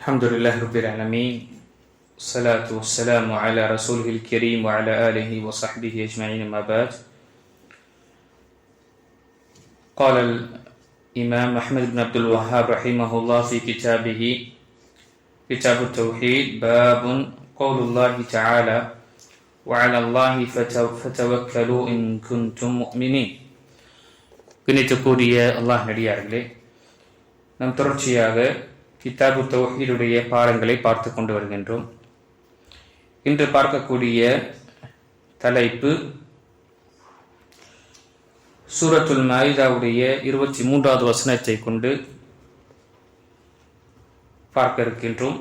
الحمد لله رب العالمين والصلاة والسلام على رسوله الكريم وعلى آله وصحبه أجمعين ما بعد. قال الإمام أحمد بن عبد الوهاب رحمه الله في كتابه كتاب التوحيد باب قول الله تعالى وعلى الله فتوكلوا إن كنتم مؤمنين. كنت قولي الله نريع لي نم هذا கிதாபு தௌஹீதுடைய பாடங்களை பார்த்து கொண்டு வருகின்றோம். இன்று பார்க்கக்கூடிய தலைப்பு சூரத்துல் மாயிதாவுடைய இருபத்தி மூன்றாவது வசனத்தை கொண்டு பார்க்க இருக்கின்றோம்.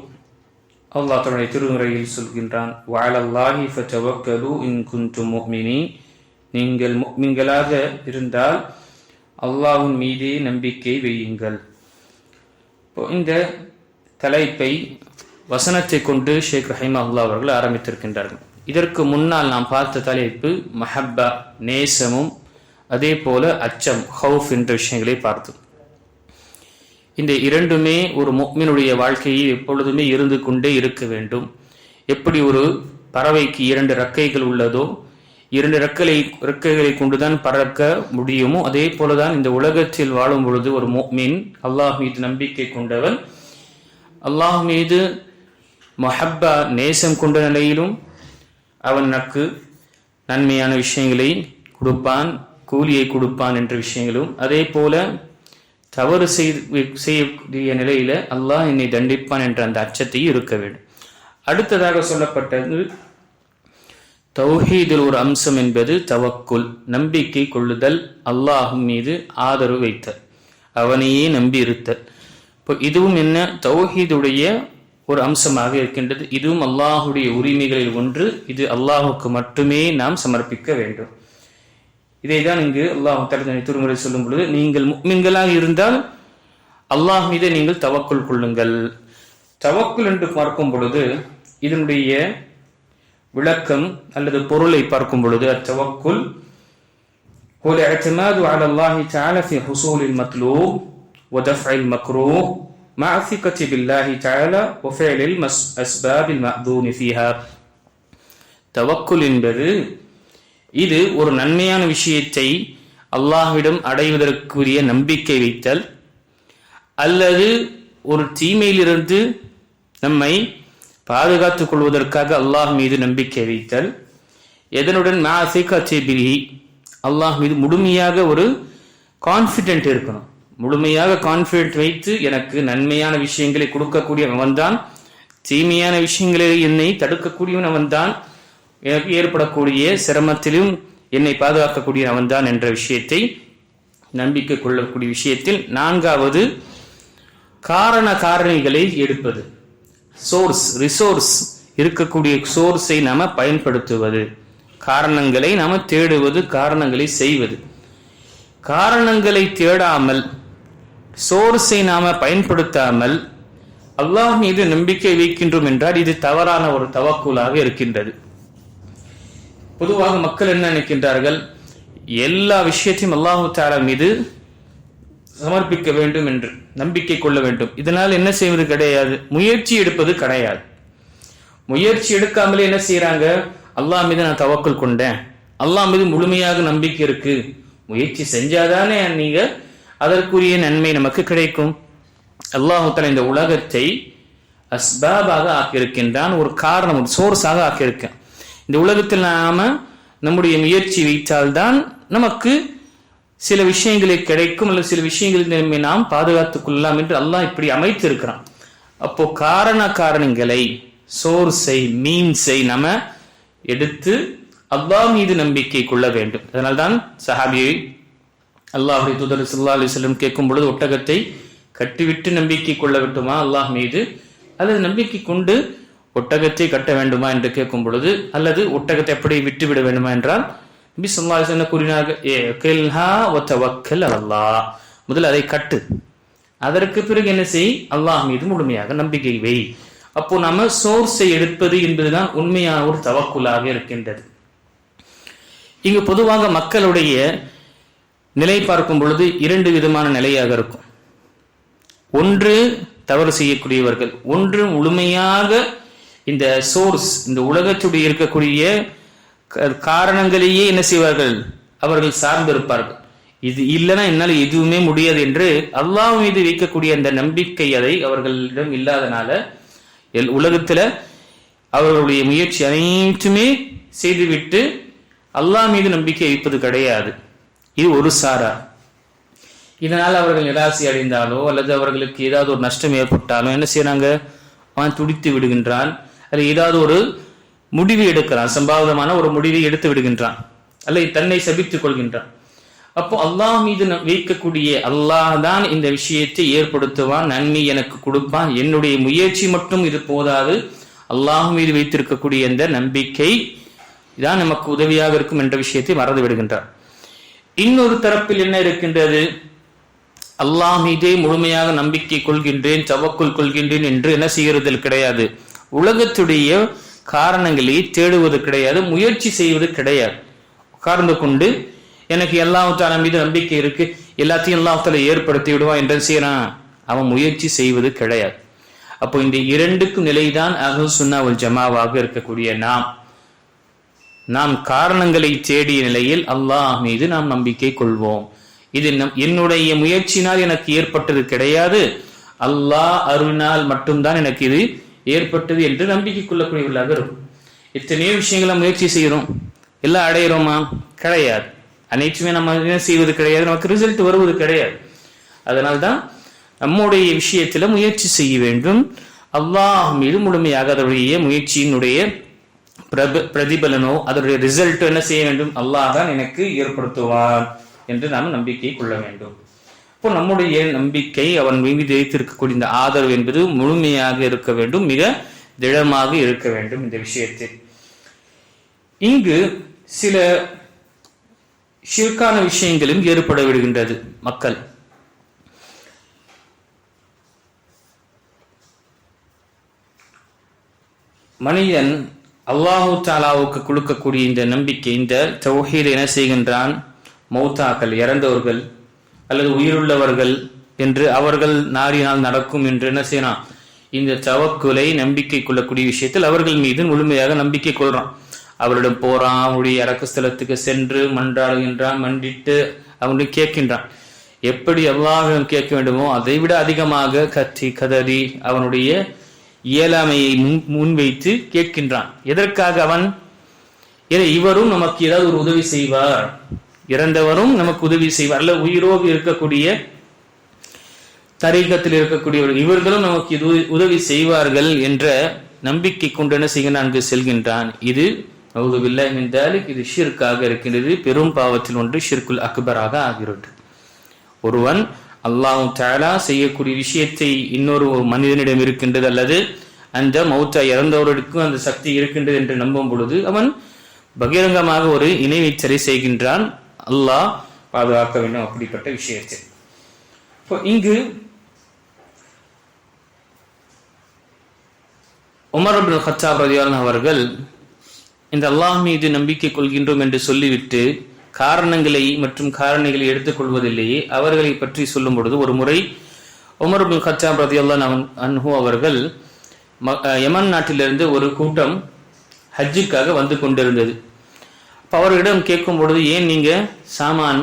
அல்லாஹ் தன்னுடைய திருமுறையில் சொல்கின்றான் வாழல்லாஹி ஃபவக்கலு இன் குன்தும் முஃமினீன் நீங்கள் முஃமின்களாக இருந்தால் அல்லாஹின் மீதே நம்பிக்கை வையுங்கள். இந்த தலைப்பை வசனத்தை கொண்டு ஷேக் ரஹீமா அல்லா அவர்கள் ஆரம்பித்திருக்கின்றார்கள். இதற்கு முன்னால் நாம் பார்த்த தலைப்பு மஹப்பா நேசமும் அதே போல அச்சம் ஹவுஃப் என்ற விஷயங்களை பார்த்தோம். இந்த இரண்டுமே ஒரு முக்மினுடைய வாழ்க்கையில் எப்பொழுதுமே இருந்து கொண்டே இருக்க வேண்டும். எப்படி ஒரு பறவைக்கு இரண்டு ரக்கைகள் உள்ளதோ இரண்டு ரெக்கலை ரெக்கைகளை கொண்டுதான் பறக்க முடியுமோ அதே போலதான் இந்த உலகத்தில் வாழும் பொழுது ஒரு மீன் அல்லாஹ் மீது நம்பிக்கை கொண்டவன். அல்லாஹ் மீது மஹப்பா நேசம் கொண்ட நிலையிலும் அவன் நக்கு நன்மையான விஷயங்களை கொடுப்பான் கூலியை கொடுப்பான் என்ற விஷயங்களும். அதே போல தவறு செய்து- செய்யக்கூடிய நிலையில அல்லாஹ் என்னை தண்டிப்பான் என்ற அந்த அச்சத்தையும் இருக்க வேண்டும். அடுத்ததாக சொல்லப்பட்டது தௌஹீதில் ஒரு அம்சம் என்பது தவக்குல் நம்பிக்கை கொள்ளுதல் அல்லாஹ் மீது ஆதரவு வைத்தல். அவனையே நம்பி இருத்தல். இப்போ இதுவும் என்ன? தௌஹீதுடைய ஒரு அம்சமாக இருக்கின்றது. இதுவும் அல்லாஹுடைய உரிமைகளில் ஒன்று. இது அல்லாஹுக்கு மட்டுமே நாம் சமர்ப்பிக்க வேண்டும். இதை தான் இங்கு அல்லாஹ் தனது திருமுறை சொல்லும் பொழுது நீங்கள் முக்மின்களாக இருந்தால் அல்லாஹ் மீது நீங்கள் தவக்குள் கொள்ளுங்கள். தவக்குள் என்று பார்க்கும் பொழுது இதனுடைய விளக்கம் அல்லது பொருளை பார்க்கும் பொழுது அத்தவக்குல் هو الاعتماد على الله تعالى في حصول المطلوب ودفع المكروه مع الثقة بالله تعالى وفعل الأسباب المأذون فيها தவக்குல் என்பது இது ஒரு நன்மையான விஷயத்தை அல்லாஹ்விடம் அடைவதற்குரிய நம்பிக்கை வைத்தல் அல்லது ஒரு தீமையிலிருந்து நம்மை பாதுகாத்துக் கொள்வதற்காக அல்லாஹ் மீது நம்பிக்கை வைத்தல். எதனுடன் பிரி அல்லாஹ் மீது முழுமையாக ஒரு கான்ஃபிடென்ட் இருக்கணும். முழுமையாக கான்ஃபிடென்ட் வைத்து எனக்கு நன்மையான விஷயங்களை கொடுக்கக்கூடிய அவன்தான் தீமையான விஷயங்களை என்னை தடுக்கக்கூடியவன் அவன்தான் எனக்கு ஏற்படக்கூடிய சிரமத்திலும் என்னை பாதுகாக்கக்கூடிய அவன்தான் என்ற விஷயத்தை நம்பிக்கை கொள்ளக்கூடிய விஷயத்தில் நான்காவது காரண காரணிகளை எடுப்பது. சோர்ஸ் ரிசோர்ஸ் இருக்கக்கூடிய சோர்ஸை நாம் பயன்படுத்துவது. காரணங்களை நாம் தேடுவது காரணங்களை செய்வது. காரணங்களை தேடாமல் சோர்ஸை நாம் பயன்படுத்தாமல் அல்லாஹ் மீது நம்பிக்கை வைக்கின்றோம் என்றால் இது தவறான ஒரு தவக்குலாக இருக்கின்றது. பொதுவாக மக்கள் என்ன நினைக்கின்றார்கள்? எல்லா விஷயத்தையும் அல்லாஹு தாரா மீது சமர்ப்பிக்க வேண்டும் என்று நம்பிக்கை கொள்ள வேண்டும். இதனால் என்ன செய்வது கிடையாது? முயற்சி எடுப்பது கிடையாது. முயற்சி எடுக்காமலே என்ன செய்யறாங்க அல்லாஹ் மீது நான் தவக்கல் கொண்டேன். அல்லாஹ் மீது முழுமையாக நம்பிக்கை இருக்கு. முயற்சி செஞ்சாதானே நீங்க அதற்குரிய நன்மை நமக்கு கிடைக்கும். அல்லாஹால இந்த உலகத்தை அஸ்பாபாக ஆக்கியிருக்கின்றான். ஒரு காரணம் ஒரு சோர்ஸாக ஆக்கியிருக்கேன். இந்த உலகத்தில் நாம நம்முடைய முயற்சி வைத்தால்தான் நமக்கு சில விஷயங்களை கிடைக்கும் அல்லது சில விஷயங்களில் நம்மை நாம் பாதுகாத்துக் கொள்ளலாம் என்று அல்லாஹ் இப்படி அமைத்து இருக்கிறான் அப்போ காரண காரணங்களை சோர்ஸை மீன்ஸை நம்ம எடுத்து அல்லாஹ் மீது நம்பிக்கை கொள்ள வேண்டும். அதனால்தான் சஹாபியை அல்லாஹுடைய தூதர் சல்லா அலி சொல்லம் கேட்கும் பொழுது ஒட்டகத்தை கட்டிவிட்டு நம்பிக்கை கொள்ள வேண்டுமா? அல்லாஹ் மீது. அல்லது நம்பிக்கை கொண்டு ஒட்டகத்தை கட்ட வேண்டுமா என்று கேட்கும் பொழுது அல்லது ஒட்டகத்தை எப்படி விட்டு விட வேண்டுமா என்றால் நபி ஸல்லல்லாஹு கூறினார்கள்? ஏ அல்லாஹ் முதல்ல அதை கட்டு. அதற்கு பிறகு என்ன செய்? அல்லாஹ் மீது முழுமையாக நம்பிக்கை வை. அப்போ நம்ம சோர்ஸை எடுப்பது என்பதுதான் உண்மையான ஒரு தவக்குலாக இருக்கின்றது. இங்கு பொதுவாக மக்களுடைய நிலை பார்க்கும் பொழுது இரண்டு விதமான நிலையாக இருக்கும். ஒன்று தவறு செய்யக்கூடியவர்கள். ஒன்று முழுமையாக இந்த சோர்ஸ் இந்த உலகத்துடைய இருக்கக்கூடிய காரணங்களையே என்ன செய்வார்கள்? அவர்கள் சார்ந்திருப்பார்கள். இது இல்லைன்னா என்னால் எதுவுமே முடியாது என்று அல்லாஹ் மீது வைக்கக்கூடிய அந்த நம்பிக்கை அதை அவர்களிடம் இல்லாதனால எல் உலகத்தில் அவர்களுடைய முயற்சி அனைத்துமே செய்துவிட்டு அல்லாஹ் மீது நம்பிக்கை வைப்பது கிடையாது. இது ஒரு சாரா. இதனால் அவர்கள் நிராசை அடைந்தாலோ அல்லது அவர்களுக்கு ஏதாவது ஒரு நஷ்டம் ஏற்பட்டாலோ என்ன செய்யறாங்க அவன் துடித்து விடுகின்றான். அதில் ஏதாவது ஒரு முடிவு எடுக்கிறான். சம்பாவிதமான ஒரு முடிவை எடுத்து விடுகின்றான். அல்லது தன்னை சபித்துக் கொள்கின்றான். அப்போ அல்லாஹ் மீது நம் வைக்கக்கூடிய அல்லாஹ் தான் இந்த விஷயத்தை ஏற்படுத்துவான் நன்மை எனக்கு கொடுப்பான். என்னுடைய முயற்சி மட்டும் இது போதாது. அல்லாஹ் மீது வைத்திருக்கக்கூடிய இந்த நம்பிக்கை தான் நமக்கு உதவியாக இருக்கும் என்ற விஷயத்தை மறந்து விடுகின்றார். இன்னொரு தரப்பில் என்ன இருக்கின்றது? அல்லாஹ் மீதே முழுமையாக நம்பிக்கை கொள்கின்றேன் தவக்குள் கொள்கின்றேன் என்று என்ன செய்கிறதில் கிடையாது. உலகத்துடைய காரணங்களை தேடுவது கிடையாது முயற்சி செய்வது கிடையாது. உட்கார்ந்து கொண்டு எனக்கு எல்லாத்தால மீது நம்பிக்கை இருக்கு எல்லாத்தையும் எல்லாத்தால ஏற்படுத்தி விடுவான் என்று செய்யறான் அவன் முயற்சி செய்வது கிடையாது. அப்போ இந்த இரண்டுக்கும் நிலைதான் அகல் சுன்னாவல் ஜமாவாக இருக்கக்கூடிய நாம். நாம் காரணங்களை தேடிய நிலையில் அல்லாஹ் மீது நாம் நம்பிக்கை கொள்வோம். இது நம் என்னுடைய முயற்சினால் எனக்கு ஏற்பட்டது கிடையாது. அல்லாஹ் அருளினால் மட்டும்தான் எனக்கு இது ஏற்பட்டது என்று நம்பிக்கை கொள்ளக்கூடியவர்களாக இருக்கும். எத்தனையோ விஷயங்களை முயற்சி செய்கிறோம். எல்லாம் அடையிறோமா? கிடையாது. அனைத்துமே நம்ம என்ன செய்வது கிடையாது. நமக்கு ரிசல்ட் வருவது கிடையாது. அதனால்தான் நம்முடைய விஷயத்துல முயற்சி செய்ய வேண்டும். அல்லாஹ் மீது முழுமையாக அதனுடைய முயற்சியினுடைய பிரப- பிரதிபலனோ அதனுடைய ரிசல்ட்டோ என்ன செய்ய வேண்டும்? அல்லாஹ் தான் எனக்கு ஏற்படுத்துவார் என்று நாம் நம்பிக்கை கொள்ள வேண்டும். இப்போ நம்முடைய நம்பிக்கை அவன் மீது வைத்திருக்கக்கூடிய இந்த ஆதரவு என்பது முழுமையாக இருக்க வேண்டும் மிக திடமாக இருக்க வேண்டும் இந்த விஷயத்தில். இங்கு சில ஷிர்கான விஷயங்களும் ஏற்பட விடுகின்றது மக்கள். மனிதன் அல்லாஹு தாலாவுக்கு கொடுக்கக்கூடிய இந்த நம்பிக்கை இந்த தௌஹீத் என்ன செய்கின்றான்? மௌத்தாக்கள் இறந்தவர்கள் அல்லது உயிருள்ளவர்கள் என்று அவர்கள் நாரினால் நடக்கும் என்று என்ன செய்யலாம்? இந்த தவக்குலை நம்பிக்கை கொள்ளக்கூடிய விஷயத்தில் அவர்கள் மீது முழுமையாக நம்பிக்கை கொள்றான். அவரிடம் போறான் அவனுடைய இறக்கு ஸ்தலத்துக்கு சென்று மன்றாடுகின்றான் மண்டிட்டு அவனுடைய கேட்கின்றான். எப்படி அல்லாஹ்விடம் கேட்க வேண்டுமோ அதை விட அதிகமாக கத்தி கதறி அவனுடைய இயலாமையை முன் முன்வைத்து கேட்கின்றான். எதற்காக அவன்? இவரும் நமக்கு ஏதாவது ஒரு உதவி செய்வார். இறந்தவரும் நமக்கு உதவி செய்வார். அல்ல உயிரோடு இருக்கக்கூடிய தரீகத்தில் இருக்கக்கூடியவர்கள் இவர்களும் நமக்கு இது உதவி செய்வார்கள் என்ற நம்பிக்கை கொண்டு என்ன அங்கு செல்கின்றான். இது நவுதுபில்லா என்றாலும் இது ஷிர்காக இருக்கின்றது. பெரும் பாவத்தில் ஒன்று ஷிர்குல் அக்பராக ஆகிறது ஒருவன் அல்லாஹ் தாலா செய்யக்கூடிய விஷயத்தை இன்னொரு ஒரு மனிதனிடம் இருக்கின்றது அல்லது அந்த மௌத்தா இறந்தவர்களுக்கும் அந்த சக்தி இருக்கின்றது என்று நம்பும் பொழுது அவன் பகிரங்கமாக ஒரு இணை வைத்தலை செய்கின்றான். அல்லாஹ் பாதுகாக்க வேண்டும் அப்படிப்பட்ட விஷயத்தை. இப்போ இங்கு உமர் அப்துல் ஹத்தாப் ரதியான் அவர்கள் இந்த அல்லாஹ் மீது நம்பிக்கை கொள்கின்றோம் என்று சொல்லிவிட்டு காரணங்களை மற்றும் காரணிகளை எடுத்துக்கொள்வதில்லையே அவர்களை பற்றி சொல்லும் பொழுது ஒரு முறை உமர் அப்துல் ஹத்தாப் ரதியல்லான் அன்ஹு அவர்கள் ம- யமன் நாட்டிலிருந்து ஒரு கூட்டம் ஹஜ்ஜுக்காக வந்து கொண்டிருந்தது. அவர்களிடம் கேட்கும் பொழுது ஏன் நீங்க சாமான்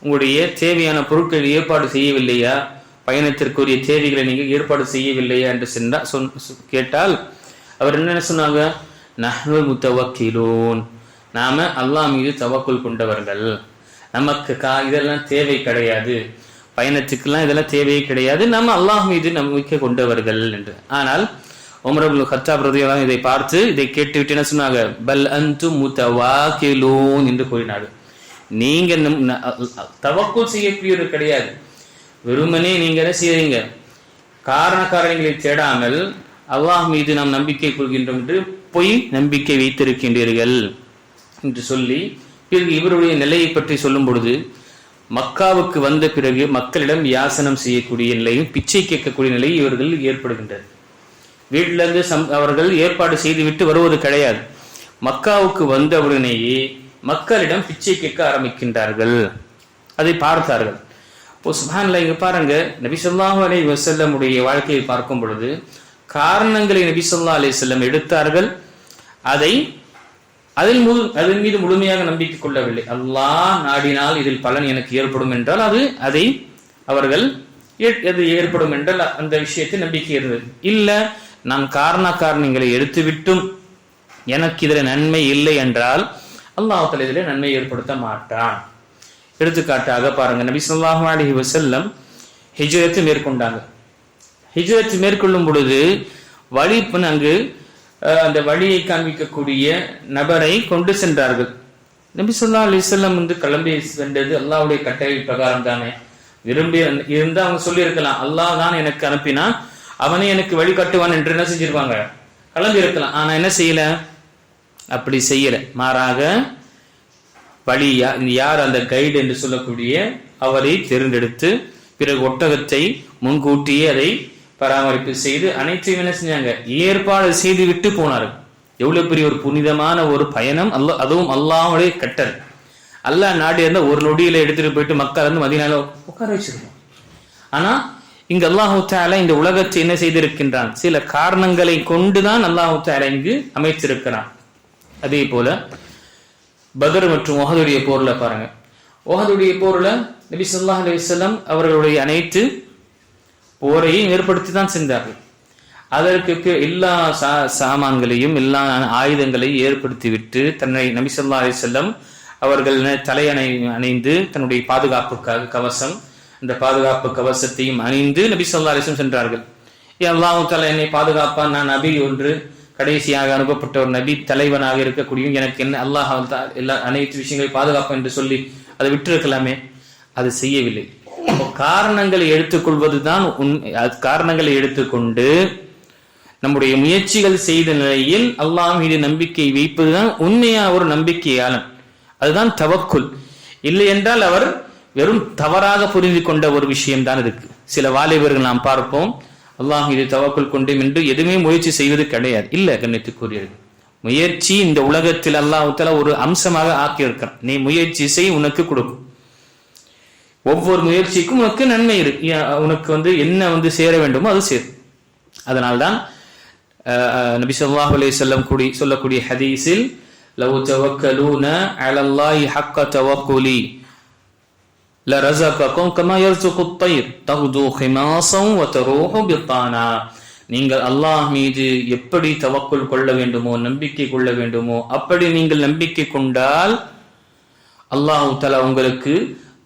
உங்களுடைய தேவையான பொருட்களை ஏற்பாடு செய்யவில்லையா? பயணத்திற்குரிய தேவைகளை நீங்க ஏற்பாடு செய்யவில்லையா? என்று சென்றா சொன் கேட்டால் அவர் என்ன சொன்னாங்க? நஹ்னு முத்தவக்கிலோன். நாம அல்லாஹ் மீது தவக்குள் கொண்டவர்கள். நமக்கு கா இதெல்லாம் தேவை கிடையாது. பயணத்துக்கெல்லாம் இதெல்லாம் தேவையே கிடையாது. நம்ம அல்லாஹ் மீது நம்பிக்கை கொண்டவர்கள் என்று. ஆனால் உமரபுல் அப்துல் கத்தாப் இதை பார்த்து இதை கேட்டுவிட்டு என்ன சொன்னாங்க? பல் அந்து முத்தவாக்கிலூன் என்று கூறினார்கள். நீங்க நம்- செய்யக்கூடியது கிடையாது. வெறுமனே நீங்க என்ன செய்யறீங்க? காரண காரணங்களை தேடாமல் அல்லாஹ் மீது நாம் நம்பிக்கை கொள்கின்றோம் என்று பொய் நம்பிக்கை வைத்திருக்கின்றீர்கள் என்று சொல்லி பிறகு இவருடைய நிலையை பற்றி சொல்லும் பொழுது மக்காவுக்கு வந்த பிறகு மக்களிடம் யாசனம் செய்யக்கூடிய நிலையும் பிச்சை கேட்கக்கூடிய நிலை இவர்கள் ஏற்படுகின்றது வீட்டிலேருந்து சம் அவர்கள் ஏற்பாடு செய்துவிட்டு வருவது கிடையாது. மக்காவுக்கு வந்தவுடனேயே மக்களிடம் பிச்சை கேட்க ஆரம்பிக்கின்றார்கள். அதை பார்த்தார்கள். இப்போ சுபான்ல இங்கே பாருங்க. நபி ஸல்லல்லாஹு அலைஹி வஸல்லமுடைய வாழ்க்கையை பார்க்கும் பொழுது காரணங்களை நபி ஸல்லல்லாஹு செல்லம் எடுத்தார்கள். அதை அதில் முழு அதன் மீது முழுமையாக நம்பிக்கை கொள்ளவில்லை. அல்லாஹ் நாடினால் இதில் பலன் எனக்கு ஏற்படும் என்றால் அது அதை அவர்கள் அது ஏற்படும் என்றால் அந்த விஷயத்தை நம்பிக்கை இருந்தது. இல்லை நான் காரண காரணங்களை எடுத்துவிட்டும். எனக்கு இதில் நன்மை இல்லை என்றால் அல்லாஹ் இதில் நன்மை ஏற்படுத்த மாட்டான். எடுத்துக்காட்டாக பாருங்க நபி சொல்லாஹு அலி வசல்லம் ஹிஜ்ரத்து மேற்கொண்டாங்க. ஹிஜ்ரத் மேற்கொள்ளும் பொழுது வழி அங்கு அந்த வழியை காண்பிக்கக்கூடிய நபரை கொண்டு சென்றார்கள். நபி சொல்லா அலிசல்லம் வந்து கிளம்பி சென்றது அல்லாவுடைய கட்டளை பிரகாரம் தானே விரும்பி இருந்தா அவங்க சொல்லியிருக்கலாம் அல்லாஹ் தான் எனக்கு அனுப்பினா அவனே எனக்கு வழிகாட்டுவான் என்று என்ன செஞ்சிருப்பாங்க? கிளம்பி இருக்கலாம் ஆனா என்ன செய்யல? அப்படி செய்யல. மாறாக வழி யார் அந்த கைடு என்று சொல்லக்கூடிய அவரை தேர்ந்தெடுத்து பிறகு ஒட்டகத்தை முன்கூட்டியே அதை பராமரிப்பு செய்து அனைத்தையும் என்ன செஞ்சாங்க? ஏற்பாடு செய்து விட்டு போனார்கள் எவ்வளவு பெரிய ஒரு புனிதமான ஒரு பயணம். அல்ல அதுவும் அல்லாமலே கட்டல் அல்லா நாடு இருந்தால் ஒரு நொடியில எடுத்துட்டு போயிட்டு மக்கள் வந்து மதியனால உட்கார வச்சிருக்கோம். ஆனா இங்கு அல்லாஹு தாலா இந்த உலகத்தை என்ன செய்திருக்கின்றான்? சில காரணங்களை கொண்டுதான் அல்லாஹு தாலா இங்கு அமைத்திருக்கிறான். அதே போல பதர் மற்றும் ஒஹதுடைய போர்ல பாருங்க. ஒஹதுடைய போர்ல நபி ஸல்லல்லாஹு அலிசல்லாம் அவர்களுடைய அனைத்து போரையும் ஏற்படுத்தி தான் சென்றார்கள். அதற்கு எல்லா சா- சாமான்களையும் எல்லா ஆயுதங்களையும் ஏற்படுத்தி விட்டு தன்னை நபி சொல்லா அலிசல்லம் அவர்கள் தலையணை அணிந்து தன்னுடைய பாதுகாப்புக்காக கவசம் இந்த பாதுகாப்பு கவசத்தையும் அணிந்து நபி சொல்லா அலிசம் சென்றார்கள். அல்லாஹு தலை என்னை பாதுகாப்பான். நான் நபி ஒன்று கடைசியாக அனுப்பப்பட்ட ஒரு நபி தலைவனாக இருக்கக்கூடிய எனக்கு என்ன அல்லாஹ் எல்லா அனைத்து விஷயங்களையும் பாதுகாப்பு என்று சொல்லி அதை விட்டிருக்கலாமே? அது செய்யவில்லை. காரணங்களை எடுத்துக்கொள்வதுதான் உண்மை காரணங்களை எடுத்துக்கொண்டு நம்முடைய முயற்சிகள் செய்த நிலையில் அல்லாஹ் மீது நம்பிக்கை வைப்பதுதான் உண்மையா ஒரு நம்பிக்கையாளன். அதுதான் தவக்குல். இல்லை என்றால் அவர் வெறும் தவறாக புரிந்து கொண்ட ஒரு விஷயம்தான் இருக்கு. சில வாலிபர்கள் நாம் பார்ப்போம். அல்லாஹ் இதை தவப்பில் கொண்டேன் என்று எதுவுமே முயற்சி செய்வது கிடையாது. இல்ல கண்ணியத்துக்குரியது. முயற்சி இந்த உலகத்தில் அல்லாஹ் ஒரு அம்சமாக ஆக்கியிருக்கிறான். நீ முயற்சி செய் உனக்கு கொடுக்கும். ஒவ்வொரு முயற்சிக்கும் உனக்கு நன்மை இருக்கு உனக்கு வந்து என்ன வந்து சேர வேண்டுமோ அது சேரும். அதனால்தான் நபி சொல்லாஹ் அலைஹி வஸல்லம் கூடி சொல்லக்கூடிய ஹதீஸில் லவ் தவக்கலூன அலல்லாஹி ஹக்க தவக்குலி لرزقكم كما يرزق الطير تغدو خماصا وتروح بطانا நீங்கள் அல்லாஹ் மீது எப்படி தவக்குல் கொள்ள வேண்டுமோ நம்பிக்கை கொள்ள வேண்டுமோ அப்படி நீங்கள் நம்பிக்கை கொண்டால் அல்லாஹ் தஆலா உங்களுக்கு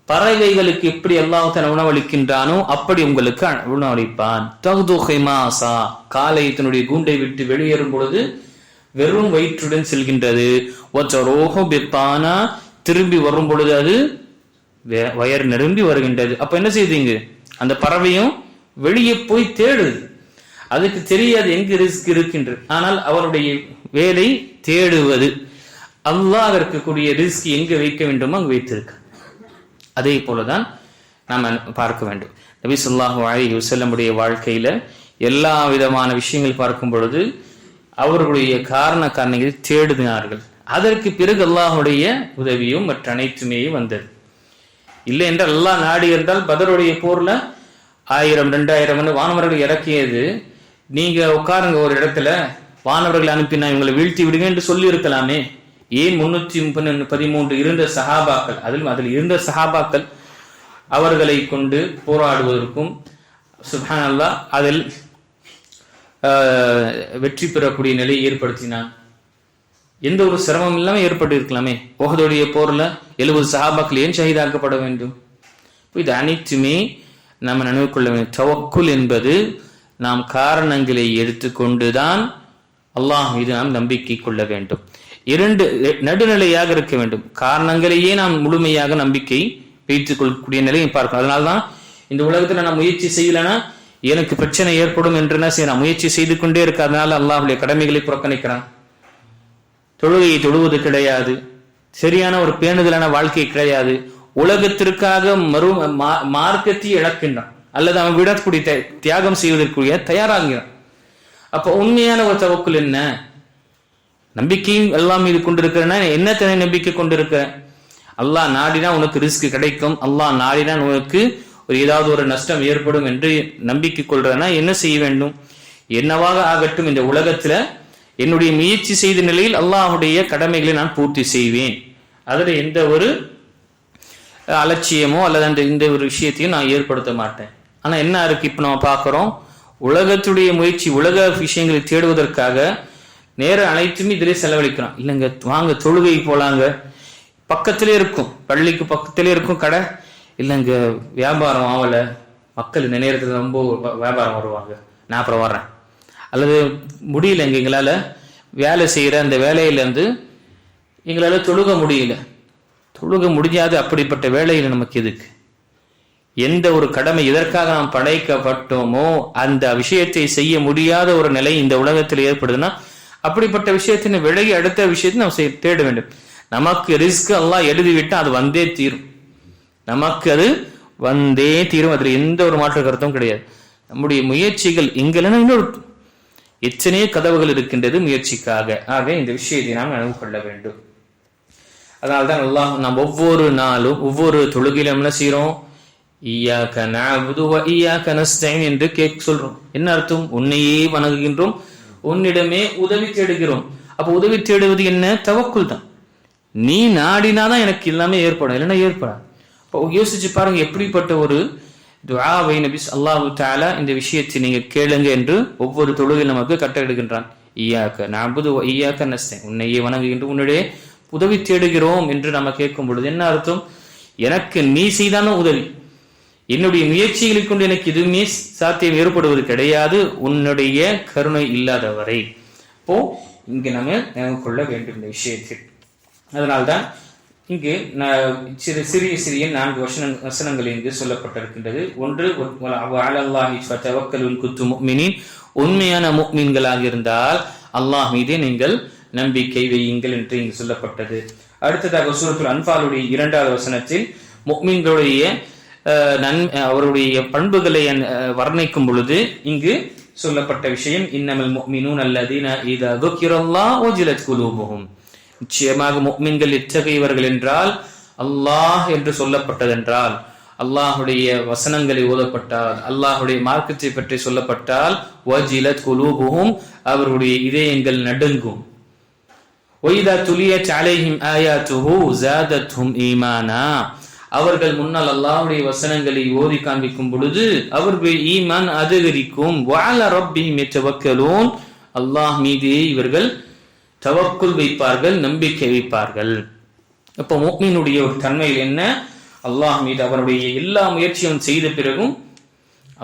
பறவைகளுக்கு எப்படி அல்லாஹ் தஆலா உணவளிக்கின்றானோ அப்படி உங்களுக்கு அ- உணவளிப்பான் தகுது ஹிமாசா காலை தன்னுடைய கூண்டை விட்டு வெளியேறும் பொழுது வெறும் வயிற்றுடன் செல்கின்றது ஒச்சரோஹோ பிப்பானா திரும்பி வரும் பொழுது அது வே- வயர் நிரம்பி வருகின்றது. அப்ப என்ன செய்தீங்க? அந்த பறவையும் வெளியே போய் தேடுது. அதுக்கு தெரியாது எங்கு ரிஸ்க் இருக்கின்றது ஆனால் அவருடைய வேலை தேடுவது. அல்லாஹ் இருக்கக்கூடிய ரிஸ்க் எங்கு வைக்க வேண்டுமோ அங்கு வைத்திருக்க. அதே போலதான் நாம் பார்க்க வேண்டும். நபி சொல்லாஹு அலைஹி வஸல்லமுடைய வாழ்க்கையில எல்லா விதமான விஷயங்கள் பார்க்கும் பொழுது அவர்களுடைய காரண காரணங்களை தேடினார்கள் அதற்கு பிறகு அல்லாஹுடைய உதவியும் மற்ற அனைத்துமே வந்தது. இல்லை என்றால் எல்லா நாடி என்றால் பதருடைய போர்ல ஆயிரம் ரெண்டாயிரம் வானவர்கள் இறக்கியது. நீங்க உட்காருங்க ஒரு இடத்துல வானவர்களை அனுப்பினா இவங்களை வீழ்த்தி விடுங்க என்று சொல்லி இருக்கலாமே ஏன் முன்னூத்தி முப்பது பதிமூன்று இருந்த சஹாபாக்கள் அதில் அதில் இருந்த சஹாபாக்கள் அவர்களை கொண்டு போராடுவதற்கும் சுஹான் அல்லா அதில் வெற்றி பெறக்கூடிய நிலையை ஏற்படுத்தினான். எந்த ஒரு சிரமம் இல்லாமல் ஏற்பட்டு இருக்கலாமே உஹதுடைய போரில் எழுபது சஹாபாக்கள் ஏன் ஷஹீதாக்கப்பட வேண்டும்? இது அனைத்துமே நம்ம நினைவு கொள்ள வேண்டும். தவக்குல் என்பது நாம் காரணங்களை எடுத்துக்கொண்டு தான் அல்லாஹ் மீது நாம் நம்பிக்கை கொள்ள வேண்டும். இரண்டு நடுநிலையாக இருக்க வேண்டும். காரணங்களையே நாம் முழுமையாக நம்பிக்கை வைத்துக் கொள்ளக்கூடிய நிலையை பார்க்கணும். அதனால்தான் இந்த உலகத்துல நான் முயற்சி செய்யலைன்னா எனக்கு பிரச்சனை ஏற்படும் என்று என்ன செய்யறான்? முயற்சி செய்து கொண்டே இருக்காதனால அல்லாஹுடைய கடமைகளை புறக்கணிக்கிறான். தொழுகையை தொழுவது கிடையாது. சரியான ஒரு பேணுதலான வாழ்க்கை கிடையாது. உலகத்திற்காக மறு மா- மார்க்கத்தை இழக்கின்றான். அல்லது அவன் விடக்கூடிய தி- தியாகம் செய்வதற்குரிய தயாராகிறான். அப்போ உண்மையான ஒரு தவக்குள் என்ன? நம்பிக்கையும் எல்லாம் மீது கொண்டிருக்கிறேன்னா என்ன தனி நம்பிக்கை கொண்டிருக்கிற? அல்லாஹ் நாடினா உனக்கு ரிஸ்க் கிடைக்கும். அல்லாஹ் நாடினா உனக்கு ஒரு ஏதாவது ஒரு நஷ்டம் ஏற்படும் என்று நம்பிக்கை கொள்றதுனா என்ன செய்ய வேண்டும்? என்னவாக ஆகட்டும் இந்த உலகத்துல என்னுடைய முயற்சி செய்த நிலையில் அல்லாஹுடைய கடமைகளை நான் பூர்த்தி செய்வேன். அதில் எந்த ஒரு அலட்சியமோ அல்லது அந்த இந்த ஒரு விஷயத்தையும் நான் ஏற்படுத்த மாட்டேன். ஆனால் என்ன இருக்கு இப்போ நம்ம பார்க்குறோம் உலகத்துடைய முயற்சி உலக விஷயங்களை தேடுவதற்காக நேரம் அனைத்துமே இதிலே செலவழிக்கிறோம் இல்லைங்க வாங்க தொழுகை போலாங்க. பக்கத்திலே இருக்கும் பள்ளிக்கு பக்கத்திலே இருக்கும் கடை. இல்லைங்க வியாபாரம் ஆகலை மக்கள் இந்த நேரத்தில் ரொம்ப வியாபாரம் வருவாங்க. நான் அப்புறம் வர்றேன். அல்லது முடியலைங்க எங்களால் வேலை செய்கிற அந்த வேலையிலேருந்து எங்களால் தொழுக முடியல. தொழுக முடியாது அப்படிப்பட்ட வேலையில் நமக்கு எதுக்கு? எந்த ஒரு கடமை எதற்காக நாம் படைக்கப்பட்டோமோ அந்த விஷயத்தை செய்ய முடியாத ஒரு நிலை இந்த உலகத்தில் ஏற்படுதுன்னா அப்படிப்பட்ட விஷயத்தின் விலகி அடுத்த விஷயத்தை நாம் செய்ய தேட வேண்டும். நமக்கு ரிஸ்க் எல்லாம் எழுதிவிட்டால் அது வந்தே தீரும். நமக்கு அது வந்தே தீரும். அதில் எந்த ஒரு மாற்று கருத்தும் கிடையாது. நம்முடைய முயற்சிகள் இங்கெல்லாம் இன்னொரு எத்தனையோ கதவுகள் இருக்கின்றது முயற்சிக்காக. ஆக இந்த விஷயத்தை நாம் நினைவு கொள்ள வேண்டும். அதனால்தான் அல்லாஹ் நாம் ஒவ்வொரு நாளும் ஒவ்வொரு தொழுகையிலும் என்ன செய்றோம்? ஈயாக்க நஅபுது ஈயாக்க நஸ்டைன் என்று கேட்க சொல்றோம். என்ன அர்த்தம்? உன்னையே வணங்குகின்றோம். உன்னிடமே உதவி தேடுகிறோம். அப்ப உதவி தேடுவது என்ன? தவக்குள் தான். நீ நாடினாதான் எனக்கு எல்லாமே ஏற்படும். இல்லைன்னா ஏற்படாது. அப்போ யோசிச்சு பாருங்க எப்படிப்பட்ட ஒரு துஆவை நபிஸ் அல்லாஹு தாலா இந்த விஷயத்தை நீங்க கேளுங்க என்று ஒவ்வொரு தொழுகையில் நமக்கு கட்டளையிடுகின்றான். ஈயாக்க நஅபுது வ ஈயாக்க நஸ்தஈன் உன்னையே வணங்குகின்ற உன்னிடையே உதவி தேடுகிறோம் என்று நம்ம கேட்கும் பொழுது என்ன அர்த்தம்? எனக்கு நீ செய்தான உதவி என்னுடைய முயற்சிகளை கொண்டு எனக்கு எதுவுமே சாத்தியம் ஏற்படுவது கிடையாது உன்னுடைய கருணை இல்லாதவரை. அப்போ இங்க நம்ம நினைவு கொள்ள வேண்டும் இந்த விஷயத்தில். அதனால்தான் இங்கு சிறு சிறிய சிறிய நான்கு வசன வசனங்கள் இங்கு சொல்லப்பட்டிருக்கின்றது. ஒன்று அல்லாஹி குத்து முக்மினின். உண்மையான முக்மீன்களாக இருந்தால் அல்லாஹ் மீதே நீங்கள் நம்பிக்கை வையுங்கள் என்று இங்கு சொல்லப்பட்டது. அடுத்ததாக சூரத்துல் அன்பாலுடைய இரண்டாவது வசனத்தில் முக்மீன்களுடைய அஹ், நன் அவருடைய பண்புகளை அஹ், வர்ணிக்கும் பொழுது இங்கு சொல்லப்பட்ட விஷயம் இன்னமல் முக்மினூன் அல்லதீன இதா துக்கிரல்லாஹ் வஜிலத் குலூபுஹும். நிச்சயமாக முக்மின்கள் எத்தகையவர்கள் என்றால் அல்லாஹ் என்று சொல்லப்பட்டதென்றால் அல்லாஹுடைய வசனங்களை ஓதப்பட்டால் அல்லாஹுடைய மார்க்கத்தை பற்றி சொல்லப்பட்டால் வஜிலத் குலூபுஹும் அவருடைய இதயங்கள் நடுங்கும். ஒய்தா துலியத் அலைஹிம் ஆயாத்துஹு ஜாதத்ஹும் ஈமானா. அவர்கள் முன்னால் அல்லாஹுடைய வசனங்களை ஓதி காண்பிக்கும் பொழுது அவர்கள் ஈமான் அதிகரிக்கும். வால ரப்பிஹிம் யத்தவக்கலூன் அல்லாஹ் மீதே இவர்கள் தவக்குள் வைப்பார்கள் நம்பிக்கை வைப்பார்கள். அப்போ மோக்மீனுடைய ஒரு தன்மையில் என்ன? அல்லாஹ் மீது அவருடைய எல்லா முயற்சியும் செய்த பிறகும்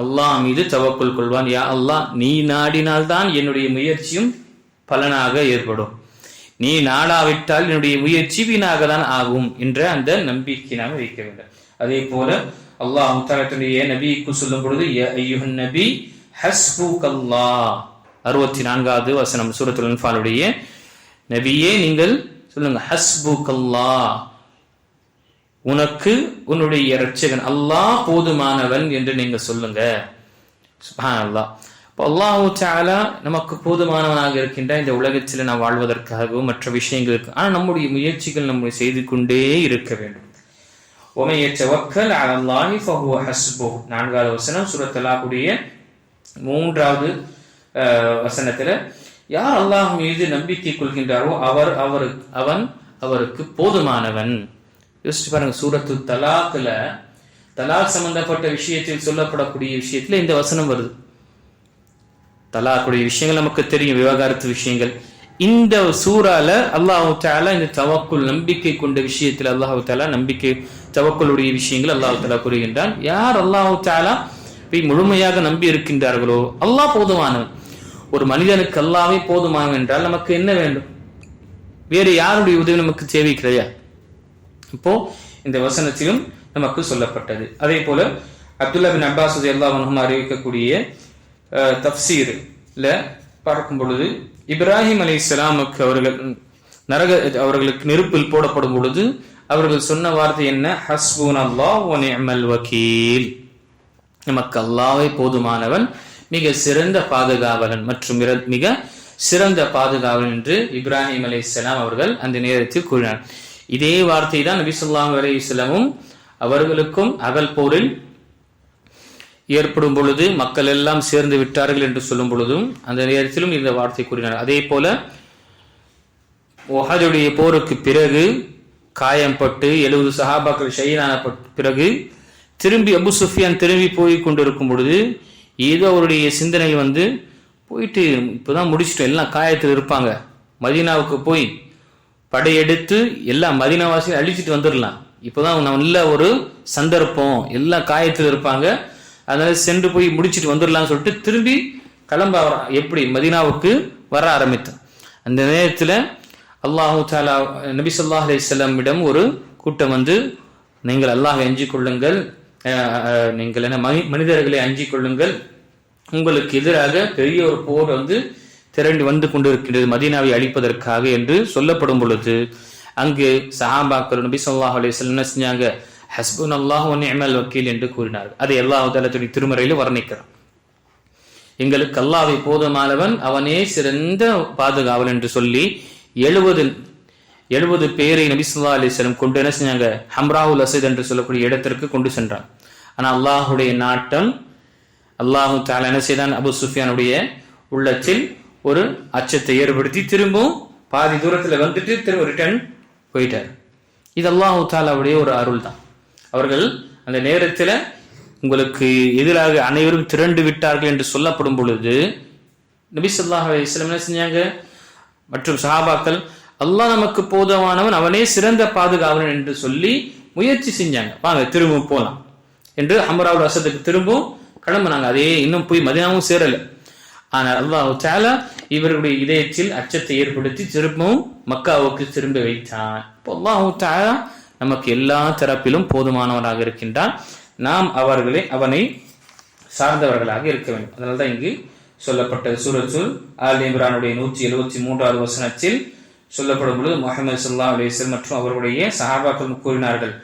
அல்லாஹ் மீது தவக்குள் கொள்வான். யா அல்லாஹ் நீ நாடினால்தான் என்னுடைய முயற்சியும் பலனாக ஏற்படும். நீ நாடாவிட்டால் என்னுடைய முயற்சி வீணாக தான் ஆகும் என்ற அந்த நம்பிக்கை நாம் வைக்க வேண்டும். அதே போல அல்லாஹ் தன்னுடைய நபிக்கு சொல்லும் பொழுது யா நபி நபி ஹஸ்புகல்லாஹ். அறுபத்தி நான்காவது வசனம் சூரத்துல் அன்ஃபாலுடைய நபியே நீங்கள் சொல்லுங்க ஹஸ்புகல்லா உனக்கு உன்னுடைய இரட்சகன் அல்லாஹ் போதுமானவன் என்று நீங்க சொல்லுங்க. அல்லா இப்போ அல்லாஹு சாலா நமக்கு போதுமானவனாக இருக்கின்ற இந்த உலகத்தில் நாம் வாழ்வதற்காகவும் மற்ற விஷயங்களுக்கு ஆனால் நம்முடைய முயற்சிகள் நம்ம செய்து கொண்டே இருக்க வேண்டும். ஹஸ்பு. நான்காவது வசனம் சுரத்தலாக்குடைய மூன்றாவது வசனத்துல யார் அல்லாஹ் மீது நம்பிக்கை கொள்கின்றாரோ அவர் அவருக்கு அவன் அவருக்கு போதுமானவன். யோசிச்சு பாருங்க சூரத்து தலாக்குல தலாக் சம்பந்தப்பட்ட விஷயத்தில் சொல்லப்படக்கூடிய விஷயத்துல இந்த வசனம் வருது. தலாக்குடைய விஷயங்கள் நமக்கு தெரியும் விவகாரத்து விஷயங்கள். இந்த சூறால அல்லாஹு தாலா இந்த தவக்குள் நம்பிக்கை கொண்ட விஷயத்தில் அல்லாஹு தாலா நம்பிக்கை தவக்குளுடைய விஷயங்கள் அல்லாஹு தாலா கூறுகின்றான். யார் அல்லாஹு தாலா போய் முழுமையாக நம்பி இருக்கின்றார்களோ அல்லாஹ் போதுமானவன். ஒரு மனிதனுக்கு எல்லாமே போதுமானவன் என்றால் நமக்கு என்ன வேண்டும்? வேறு யாருடைய உதவி நமக்கு தேவை இப்போ இந்த வசனத்திலும் நமக்கு சொல்லப்பட்டது. அதே போல அப்துல்லா பின் அப்பாஸ் அல்லாஹ் அறிவிக்கக்கூடிய அஹ், பார்க்கும் பொழுது இப்ராஹிம் அலி இஸ்லாமுக்கு அவர்கள் நரக அவர்களுக்கு நெருப்பில் போடப்படும் பொழுது அவர்கள் சொன்ன வார்த்தை என்ன? ஹஸ்பூன் அல்லாஹ் எம்எல் வக்கீல் நமக்கு அல்லாவே போதுமானவன் மிக சிறந்த பாதுகாவலன் மற்றும் மிக சிறந்த பாதுகாவலன் என்று இப்ராஹிம் அலைஹிஸ்ஸலாம் அவர்கள் அந்த நேரத்தில் கூறினார். இதே வார்த்தை தான் நபிசுல்லாம் அலி இஸ்லாமும் அவர்களுக்கும் அகல் போரில் ஏற்படும் பொழுது மக்கள் எல்லாம் சேர்ந்து விட்டார்கள் என்று சொல்லும் பொழுதும் அந்த நேரத்திலும் இந்த வார்த்தை கூறினார். அதே போல ஒஹதுடைய போருக்கு பிறகு காயம்பட்டு எழுபது சஹாபாக்கள் ஷஹீதான பிறகு திரும்பி அபு சுஃபியான் திரும்பி போய் கொண்டிருக்கும் பொழுது ஏதோ அவருடைய சிந்தனை வந்து போயிட்டு இப்போதான் முடிச்சிட்டோம். எல்லாம் காயத்தில் இருப்பாங்க. மதீனாவுக்கு போய் படையெடுத்து எல்லா மதீனாவாசியும் அழிச்சிட்டு வந்துடலாம். இப்போதான் நல்ல ஒரு சந்தர்ப்பம். எல்லா காயத்தில் இருப்பாங்க. அதனால சென்று போய் முடிச்சிட்டு வந்துடலாம்னு சொல்லிட்டு திரும்பி கிளம்ப எப்படி மதீனாவுக்கு வர ஆரம்பித்தான் அந்த நேரத்தில் அல்லாஹு தாலா நபி சொல்லாஹ் அலிஸ்லமிடம் ஒரு கூட்டம் வந்து நீங்கள் அல்லாஹ் எஞ்சிக் கொள்ளுங்கள். நீங்கள் என்ன மனி- மனிதர்களை அஞ்சிக் கொள்ளுங்கள். உங்களுக்கு எதிராக பெரிய ஒரு போர் வந்து திரண்டு வந்து கொண்டிருக்கின்றது மதீனாவை அழிப்பதற்காக என்று சொல்லப்படும் பொழுது அங்கு சஹாபாக்கள் நபி சொல்லாஹ் அலைஹி என்ன செஞ்சாங்க? ஹஸ்புன் அல்லாஹ் எம்எல் வக்கீல் என்று கூறினார்கள். அதை அல்லாஹ் தஆலா திருமறையில வர்ணிக்கிறான். எங்களுக்கு அல்லாவை போதுமானவன் அவனே சிறந்த பாதுகாவல் என்று சொல்லி எழுபது எழுபது பேரை நபி ஸல்லல்லாஹு கொண்டு என்ன செஞ்சாங்க? ஹம்ராவுல் அசத் என்று சொல்லக்கூடிய இடத்திற்கு கொண்டு சென்றான். ஆனால் அல்லாஹுடைய நாட்டம் அல்லாஹு தாலா என்ன செய்தான்? அபு சுஃபியானுடைய உள்ளத்தில் ஒரு அச்சத்தை ஏற்படுத்தி திரும்பவும் பாதி தூரத்தில் வந்துட்டு திரும்ப ரிட்டர்ன் போயிட்டார். இது அல்லாஹு தாலாவுடைய ஒரு அருள் தான் அவர்கள் அந்த நேரத்தில் உங்களுக்கு எதிராக அனைவரும் திரண்டு விட்டார்கள் என்று சொல்லப்படும் பொழுது நபி சொல்லாஹ் இஸ்லாம் என்ன செஞ்சாங்க? மற்றும் சஹாபாக்கள் அல்லாஹ் நமக்கு போதுமானவன் அவனே சிறந்த பாதுகாவலன் என்று சொல்லி முயற்சி செஞ்சாங்க. வாங்க திரும்பவும் போலாம். என்று ஹமராவுல் அசதுக்கு திரும்பவும் கிளம்புனாங்க. அதே இன்னும் போய் மதினாவும் சேரல. ஆனால் அல்லாஹ் தாலா இவர்களுடைய இதயத்தில் அச்சத்தை ஏற்படுத்தி திரும்பவும் மக்காவுக்கு திரும்ப வைத்தான். இப்போ அல்லாஹ் தாலா நமக்கு எல்லா தரப்பிலும் போதுமானவனாக இருக்கின்றான். நாம் அவர்களை அவனை சார்ந்தவர்களாக இருக்க வேண்டும். அதனால்தான் இங்கு சொல்லப்பட்ட சூரத்துல் ஆல் இம்ரானுடைய நூற்றி எழுபத்தி மூன்றாவது வசனத்தில் சொல்லப்படும் பொழுது முகமது சல்லா அலிஸ்லம் மற்றும் அவர்களுடைய சஹாபாக்கள் கூறினார்கள்.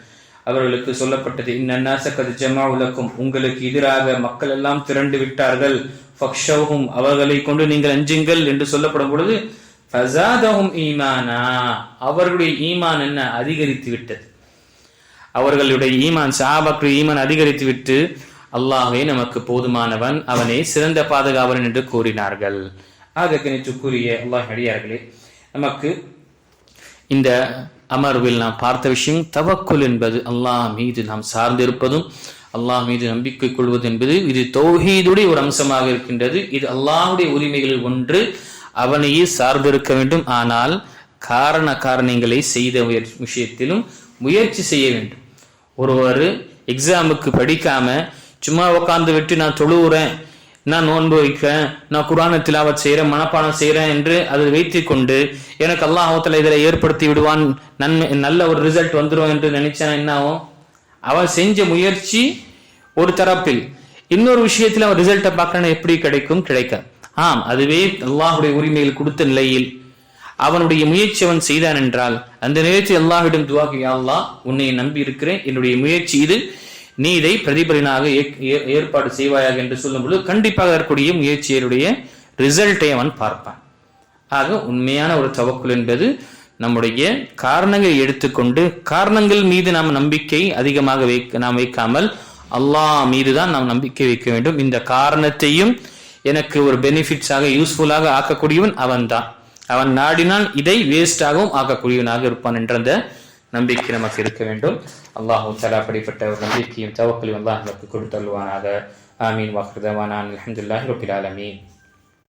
அவர்களுக்கு சொல்லப்பட்டது இந்நன்னாசக்கது ஜமா உலக்கும் உங்களுக்கு எதிராக மக்கள் எல்லாம் திரண்டு விட்டார்கள். ஃபக்ஷவும் அவர்களை கொண்டு நீங்கள் அஞ்சுங்கள் என்று சொல்லப்படும் பொழுது ஃபஸாதஹும் ஈமானா. அவர்களுடைய ஈமான் என்ன? அதிகரித்து விட்டது. அவர்களுடைய ஈமான் சஹாபாக்கள் ஈமான் அதிகரித்து விட்டு அல்லாஹே நமக்கு போதுமானவன் அவனே சிறந்த பாதுகாவலன் என்று கூறினார்கள். ஆக கூறிய அல்லாஹ் அடியார்களே நமக்கு இந்த அமர்வில் நாம் பார்த்த விஷயம் தவக்குல் என்பது அல்லாஹ் மீது நாம் சார்ந்திருப்பதும் அல்லாஹ் மீது நம்பிக்கை கொள்வது என்பது இது தௌஹீதுடைய ஒரு அம்சமாக இருக்கின்றது. இது அல்லாஹுடைய உரிமைகளில் ஒன்று அவனையே சார்ந்திருக்க வேண்டும். ஆனால் காரண காரணங்களை செய்த முயற்சி விஷயத்திலும் முயற்சி செய்ய வேண்டும். ஒருவர் எக்ஸாமுக்கு படிக்காம சும்மா உட்கார்ந்து விட்டு நான் தொழுவுறேன் நான் நோன்பு வைக்கிறேன் நான் குரான திலாவத் செய்கிறேன் மனப்பாடம் செய்கிறேன் என்று அதை வைத்துக் கொண்டு எனக்கு அல்லாஹத்துல இதில் ஏற்படுத்தி விடுவான் நன்மை நல்ல ஒரு ரிசல்ட் வந்துடும் என்று நினைச்சா என்ன ஆகும்? அவன் செஞ்ச முயற்சி ஒரு தரப்பில். இன்னொரு விஷயத்தில் அவன் ரிசல்ட்டை பார்க்கணும் எப்படி கிடைக்கும்? கிடைக்க. ஆம் அதுவே அல்லாஹுடைய உரிமையில் கொடுத்த நிலையில். அவனுடைய முயற்சி அவன் செய்தான் என்றால் அந்த நேரத்தில் எல்லாவிடம் துவாக்கு அல்லாஹ் உன்னை நம்பி இருக்கிறேன். என்னுடைய முயற்சி இது. நீ இதை பிரதிபலனாக ஏ- ஏற்பாடு செய்வாயாக என்று சொல்லும் பொழுது கண்டிப்பாக இருக்கக்கூடிய முயற்சியினுடைய ரிசல்ட்டை அவன் பார்ப்பான். ஆக உண்மையான ஒரு தவக்குள் என்பது நம்முடைய காரணங்களை எடுத்துக்கொண்டு காரணங்கள் மீது நாம் நம்பிக்கை அதிகமாக வைக்க நாம் வைக்காமல் அல்லாஹ் மீது தான் நாம் நம்பிக்கை வைக்க வேண்டும். இந்த காரணத்தையும் எனக்கு ஒரு பெனிஃபிட்ஸாக யூஸ்ஃபுல்லாக ஆக்கக்கூடியவன் அவன்தான். அவன் நாடினால் இதை வேஸ்டாகவும் ஆக்கக்கூடியவனாக இருப்பான் என்ற அந்த நம்பிக்கை நமக்கு இருக்க வேண்டும். அல்லாஹு தலா அப்படிப்பட்ட ஒரு நம்பிக்கையும் தவக்கலையும் அல்லாஹ் நமக்கு கொடுத்தல்வானாக ஆமீன். வாக்குதவானான் அலமதுல்லாஹி ரபில் ஆலமீன்.